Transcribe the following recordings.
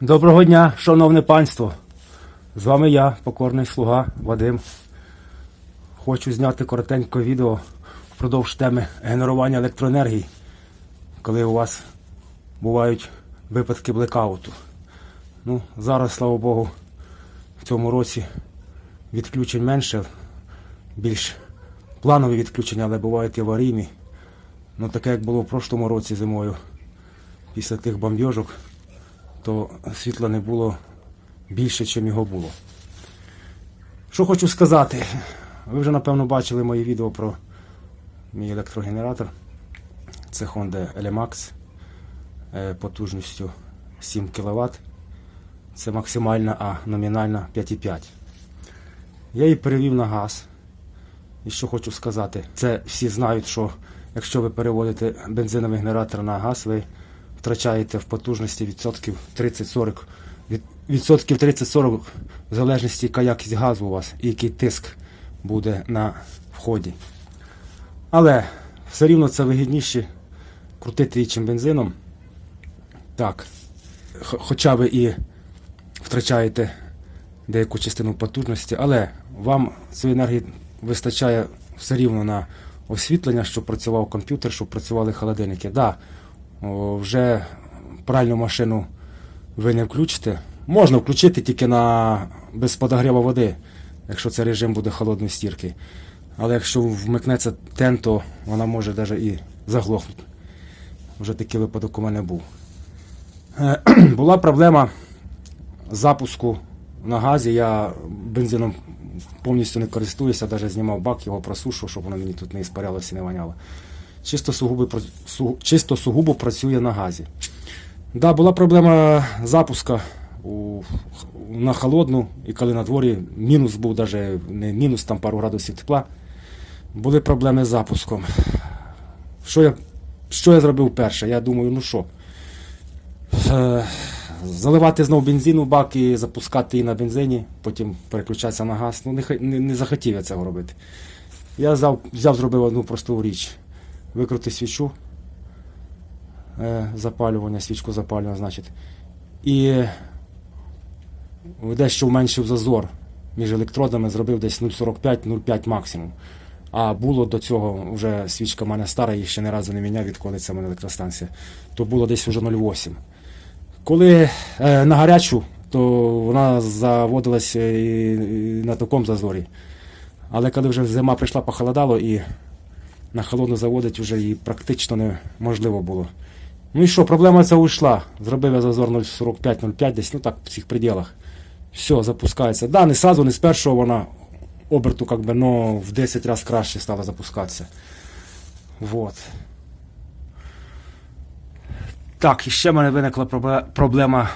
Доброго дня, шановне панство. З вами я, покорний слуга Вадим. Хочу зняти коротеньке відео впродовж теми генерування електроенергії, коли у вас бувають випадки блекауту. Ну, зараз, слава Богу, в цьому році відключень менше, більш планові відключення, але бувають і аварійні. Ну таке як було в прошлому році зимою, після тих бомбьожок, то світла не було більше, ніж його було. Що хочу сказати? Ви вже напевно бачили мої відео про мій електрогенератор. Це Honda Elemax е, потужністю 7 кВт. Це максимальна, а номінальна 5,5. Я її перевів на газ. І що хочу сказати, це всі знають, що якщо ви переводите бензиновий генератор на газ, ви втрачаєте в потужності відсотків 30-40. Від, відсотків 30-40 в залежності, яка якість газу у вас і який тиск буде на вході. Але все рівно це вигідніше крутити її чим бензином. Так. Хоча ви і втрачаєте деяку частину потужності, але вам цієї енергії вистачає все рівно на освітлення, щоб працював комп'ютер, щоб працювали холодильники. Да, вже пральну машину ви не включите. Можна включити тільки на без подогріву води, якщо це режим буде холодної стірки. Але якщо вмикнеться тен, то вона може навіть і заглохнути. Вже такий випадок у мене був. Е, Була проблема запуску на газі. Я бензином повністю не користуюся, навіть знімав бак, його просушував, щоб воно мені тут не іспарялося і не воняло. Чисто сугубо, чисто сугубо працює на газі. Да, була проблема запуска у, на холодну, і коли на дворі мінус був, навіть не мінус, там пару градусів тепла. Були проблеми з запуском. Що я, що я зробив перше? Я думаю, ну що? Е, заливати знову бензин у бак і запускати її на бензині, потім переключатися на газ. Ну, не, не, не захотів я цього робити. Я взяв, взяв зробив одну просту річ. Викрутив свічу, е, запалювання, свічку запалювання, значить. І дещо вменшив зазор між електродами, зробив десь 0,45-0,5 максимум. А було до цього вже свічка в мене стара, їх ще ні разу не міняв, відколи це в мене електростанція. То було десь вже 0,8. Коли е, на гарячу, то вона заводилася і, і на такому зазорі. Але коли вже зима прийшла, похолодало і на холодну заводить вже її практично неможливо було. Ну і що, проблема ця уйшла. Зробив я зазор 0,45-0,5 десь, ну так, в цих пределах. Все, запускається. Да, не сразу, не з першого вона оберту, как би, но в 10 разів краще стала запускатися. Вот. Так, і ще в мене виникла проблема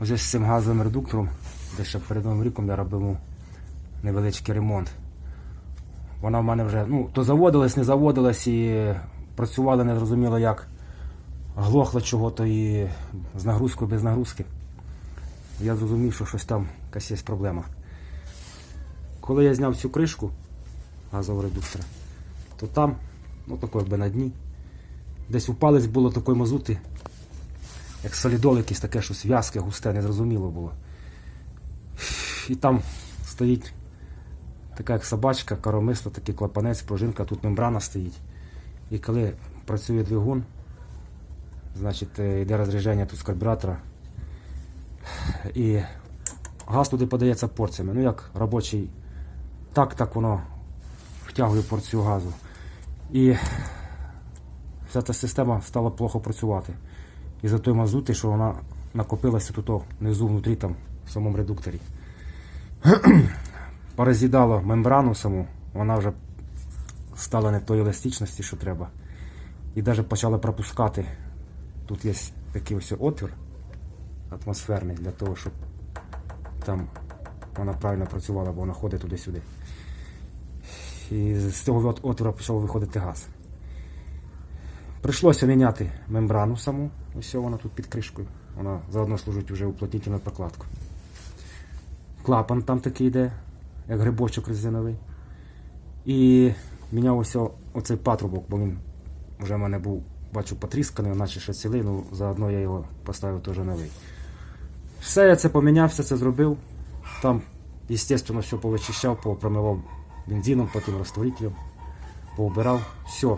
ось з цим газовим редуктором. Де ще перед новим роком я робив невеличкий ремонт. Вона в мене вже ну, то заводилась, не заводилась і працювала не зрозуміло як. Глохла чого-то і з нагрузкою без нагрузки. Я зрозумів, що щось там якась є проблема. Коли я зняв цю кришку газового редуктора, то там, ну тако якби на дні, десь у палець було такої мазути, як солідол якийсь таке щось в'язке, густе, незрозуміло було. І там стоїть така як собачка, коромисло, такий клапанець, пружинка, тут мембрана стоїть. І коли працює двигун, значить е, йде розрядження тут з карбюратора. І газ туди подається порціями. Ну як робочий, так, так воно втягує порцію газу. І вся ця система стала плохо працювати. І за той мазути, що вона накопилася тут внизу внутрі там, в самому редукторі. Пороз'їдало мембрану саму, вона вже стала не тої еластичності, що треба. І навіть почала пропускати. Тут є такий ось отвір атмосферний для того, щоб там вона правильно працювала, бо вона ходить туди-сюди. І з цього от- отвора почав виходити газ. Прийшлося міняти мембрану саму. Ось вона тут під кришкою. Вона заодно служить вже уплотнительною прокладкою. Клапан там такий йде, як грибочок резиновий. І міняв ось оцей патрубок, бо він вже в мене був, бачу, потрісканий, наче ще цілий, ну заодно я його поставив теж новий. Все, я це поміняв, все це зробив. Там, звісно, все повичищав, попромивав бензином, потім розтворителем, поубирав. Все.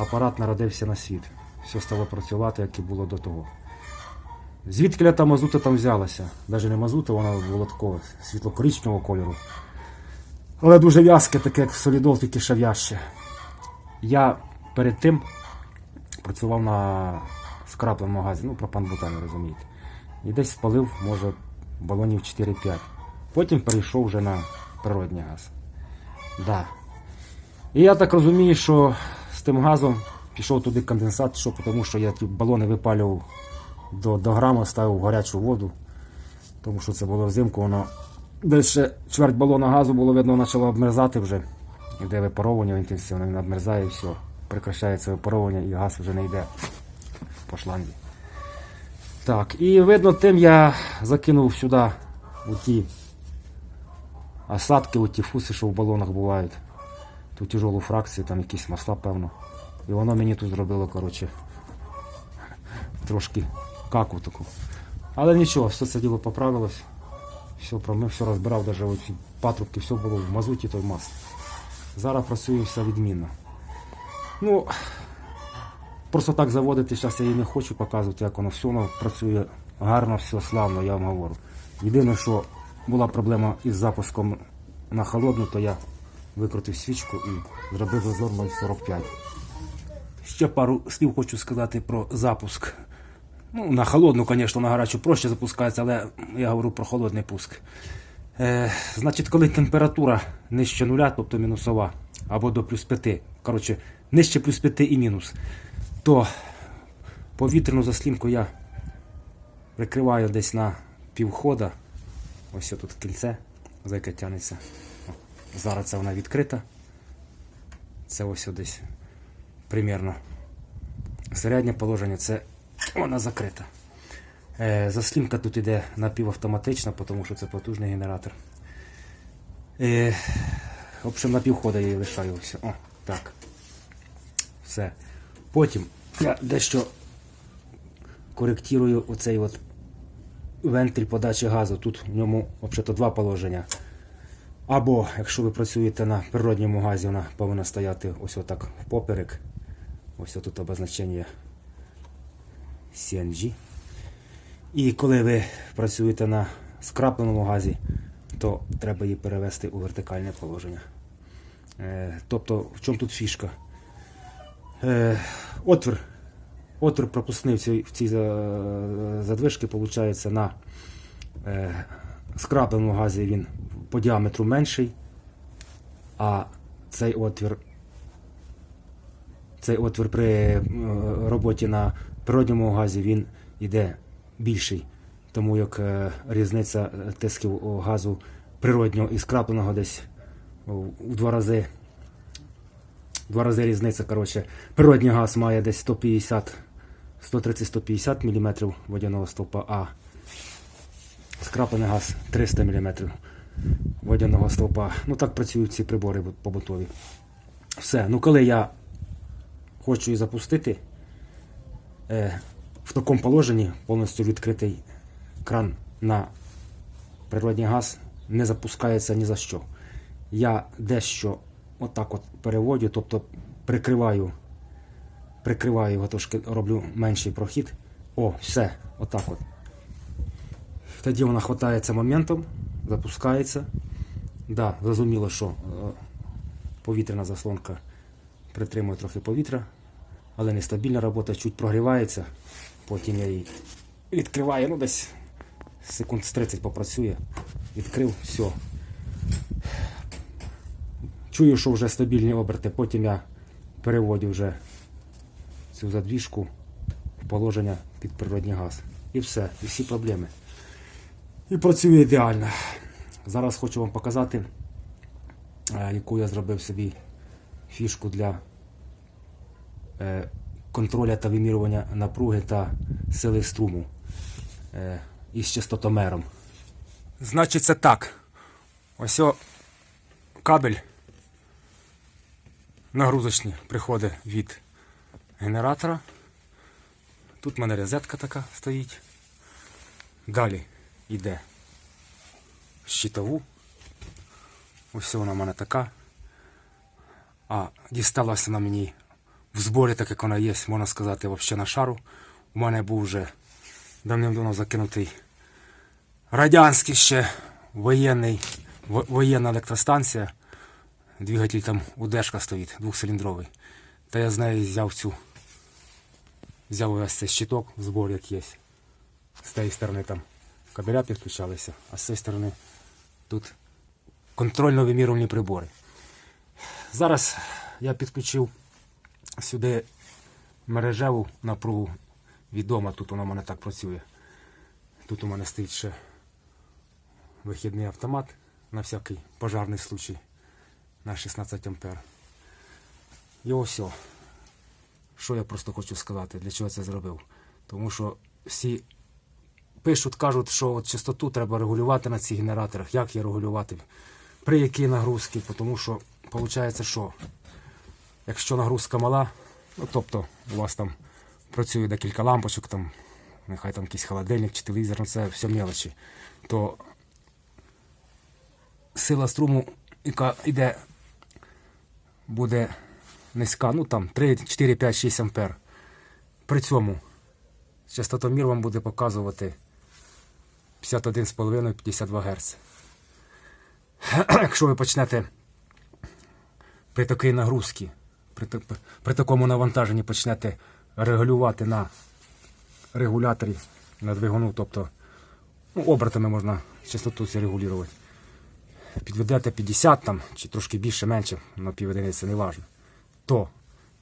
Апарат народився на світ. Все стало працювати, як і було до того. Звідки та мазута там взялася? Навіть не мазута, вона була такого світло-коричневого кольору. Але дуже в'язке, таке як солідол, тільки ще в'язче. Я перед тим працював на скрапленому газі, ну пропан-бутан, розумієте. І десь спалив, може, балонів 4-5. Потім перейшов вже на природний газ. Да. І я так розумію, що з тим газом пішов туди конденсат, що тому що я ті балони випалював до, до грама, ставив гарячу воду. Тому що це було взимку, воно десь чверть балона газу було видно, почало обмерзати вже. Іде випаровування інтенсивне, він обмерзає і все. Прекращається випаровування і газ вже не йде по шланзі. Так, і видно, тим я закинув сюди ті осадки, ті фуси, що в балонах бувають. Ту тяжелу фракцію, там якісь масла, певно. І воно мені тут зробило, коротше, трошки каку таку. Але нічого, все це діло поправилось. Все промив, все розбирав, навіть оці патрубки, все було в мазуті, то в. Зараз працює все відмінно. Ну, просто так заводити, зараз я її не хочу показувати, як воно все воно працює гарно, все славно, я вам говорю. Єдине, що була проблема із запуском на холодну, то я викрутив свічку і зробив зазор 0,45. Ще пару слів хочу сказати про запуск. Ну, на холодну, звісно, на гарячу проще запускається, але я говорю про холодний пуск. Е, значить, коли температура нижче нуля, тобто мінусова, або до плюс 5, коротше, нижче плюс 5 і мінус, то повітряну заслінку я прикриваю десь на півхода. Ось тут кільце, за яке тягнеться. Зараз це вона відкрита. Це ось десь примірно. Середнє положення це вона закрита. Е, заслінка тут іде напівавтоматична, тому що це потужний генератор. Е, в общем, на її лишаю. О, так. Все. Потім я дещо коректирую оцей от вентиль подачі газу. Тут в ньому взагалі два положення. Або, якщо ви працюєте на природньому газі, вона повинна стояти ось отак впоперек. Ось тут обозначення CNG. І коли ви працюєте на скрапленому газі, то треба її перевести у вертикальне положення. Е, тобто, в чому тут фішка? Е, отвір, отвір пропускний в цій, в цій за- задвижці виходить на е, скрапленому газі він по діаметру менший, а цей отвір цей отвір при е, роботі на природньому газі він йде більший, тому як е, різниця е, тисків газу природнього і скрапленого десь у два рази. Два рази різниця. Коротше, природній газ має десь 150, 130-150 мм водяного стовпа, а скраплений газ 300 мм водяного стовпа. Ну так працюють ці прибори побутові. Все. Ну коли я хочу її запустити в такому положенні, повністю відкритий кран на природний газ не запускається ні за що. Я дещо отак от переводю, тобто прикриваю, прикриваю його трошки, роблю менший прохід. О, все, отак от. Тоді вона хватається моментом, запускається. Да, зрозуміло, що е, повітряна заслонка притримує трохи повітря, але нестабільна робота, чуть прогрівається. Потім я її відкриваю, ну десь секунд з 30 попрацює. Відкрив, все. Чую, що вже стабільні оберти, потім я переводю вже цю задвіжку в положення під природний газ. І все, і всі проблеми. І працює ідеально. Зараз хочу вам показати, е, яку я зробив собі фішку для контроля та вимірювання напруги та сили струму е, із частотомером. Значить, це так. Ось о кабель нагрузочний приходить від генератора. Тут в мене розетка така стоїть. Далі йде щитову. Ось вона в мене така. А дісталася вона мені в зборі, так як вона є, можна сказати, взагалі на шару. У мене був вже давним-давно закинутий радянський ще воєнний, воєнна електростанція. Двигатель там удержка стоїть, двохциліндровий. Та я з неї взяв цю. Взяв ось цей щиток в зборі, як є. З тієї сторони там кабеля підключалися, а з цієї сторони тут контрольно-вимірювальні прибори. Зараз я підключив сюди мережеву напругу відома, тут вона в мене так працює. Тут у мене стоїть ще вихідний автомат на всякий пожарний случай на 16 ампер. І ось. Що я просто хочу сказати, для чого я це зробив. Тому що всі пишуть, кажуть, що от частоту треба регулювати на цих генераторах. Як її регулювати? При якій нагрузці? Тому що виходить, що якщо нагрузка мала, ну тобто у вас там працює декілька лампочок, там, нехай там якийсь холодильник чи телевізор, ну це все мелочі, то сила струму, яка йде, буде низька, ну там 3, 4, 5, 6 ампер. При цьому частотомір вам буде показувати 51,5-52 Гц. Якщо ви почнете при такій нагрузці, при, при такому навантаженні почнете регулювати на регуляторі на двигуну, тобто ну, обертами можна частоту це регулювати. Підведете 50 там, чи трошки більше, менше, на піводиниці, не важно. То,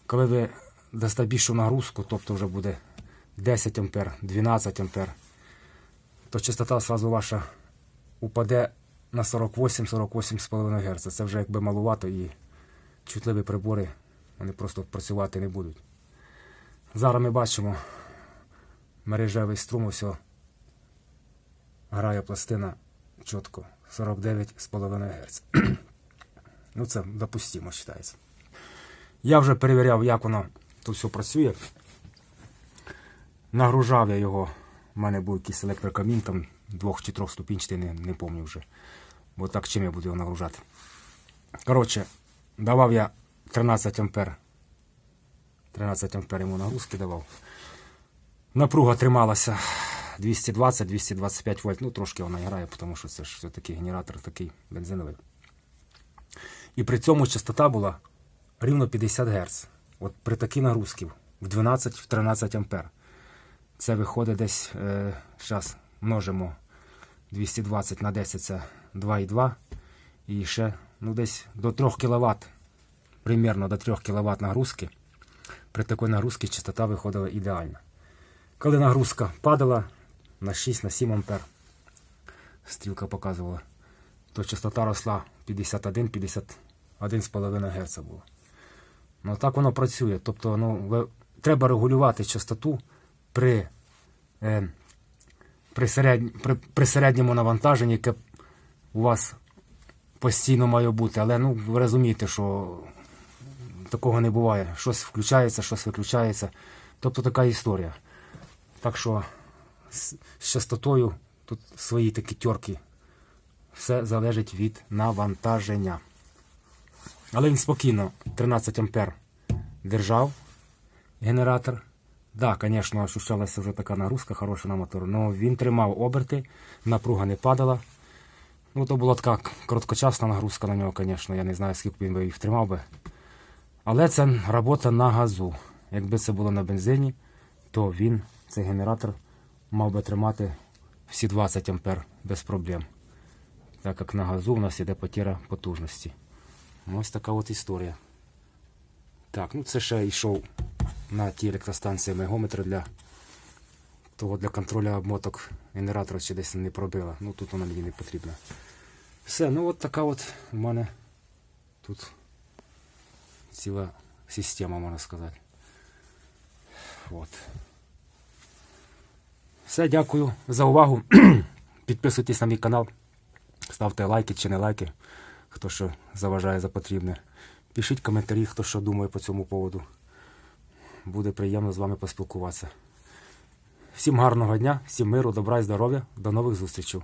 коли ви дасте більшу нагрузку, тобто вже буде 10 ампер, 12 ампер, то частота сразу ваша упаде на 48-48,5 Гц. Це вже якби малувато і чутливі прибори вони просто працювати не будуть. Зараз ми бачимо мережевий струм, ось грає пластина чітко 49,5 Гц. ну це допустимо, вважається. Я вже перевіряв, як воно тут все працює. Нагружав я його. У мене був якийсь електрокамін, там двох чи трьох ступінчатий, не, не пам'ятаю вже. Бо так чим я буду його нагружати. Коротше, давав я 13 ампер. 13 ампер йому нагрузки давав. Напруга трималася 220-225 вольт. Ну, трошки вона грає, тому що це ж все-таки генератор такий бензиновий. І при цьому частота була рівно 50 Гц. От при такій нагрузці в 12-13 ампер. Це виходить десь, е, зараз множимо 220 на 10 це 2,2. І ще ну, десь до 3 кВт, примерно до 3 кВт нагрузки. При такій нагрузці частота виходила ідеально. Коли нагрузка падала на 6-7 ампер, стрілка показувала, то частота росла 51-51,5 Гц було. Ну так воно працює. Тобто ну, треба регулювати частоту при, е, при, середнь, при, при середньому навантаженні, яке у вас постійно має бути. Але ну, ви розумієте, що такого не буває. Щось включається, щось виключається. Тобто така історія. Так що з, частотою тут свої такі тьорки. Все залежить від навантаження. Але він спокійно 13 ампер держав генератор. Так, да, звісно, ощущалася вже така нагрузка хороша на мотор, але він тримав оберти, напруга не падала. Ну, то була така короткочасна нагрузка на нього, звісно. Я не знаю, скільки він би їх тримав би. Але це робота на газу. Якби це було на бензині, то він, цей генератор, мав би тримати всі 20 ампер без проблем. Так як на газу у нас іде потіра потужності. Ось така от історія. Так, ну це ще йшов на ті електростанції мегометр для того для контролю обмоток генератора чи десь не пробила. Ну тут вона мені не потрібна. Все, ну от така от у мене тут ціла система, можна сказати. От. Все, дякую за увагу. Підписуйтесь на мій канал, ставте лайки чи не лайки, хто що заважає за потрібне. Пишіть коментарі, хто що думає по цьому поводу. Буде приємно з вами поспілкуватися. Всім гарного дня, всім миру, добра і здоров'я. До нових зустрічей.